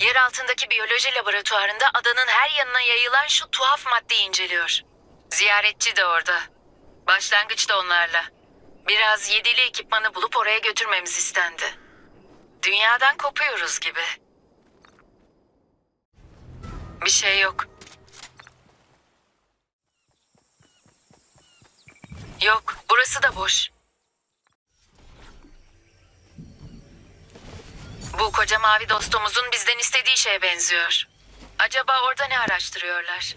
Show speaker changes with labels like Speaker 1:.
Speaker 1: Yer altındaki biyoloji laboratuvarında adanın her yanına yayılan şu tuhaf maddeyi inceliyor. Ziyaretçi de orada. Başlangıçta onlarla. Biraz yedili ekipmanı bulup oraya götürmemiz istendi. Dünyadan kopuyoruz gibi. Bir şey yok. Yok, burası da boş. Koca mavi dostumuzun bizden istediği şeye benziyor. Acaba orada ne araştırıyorlar?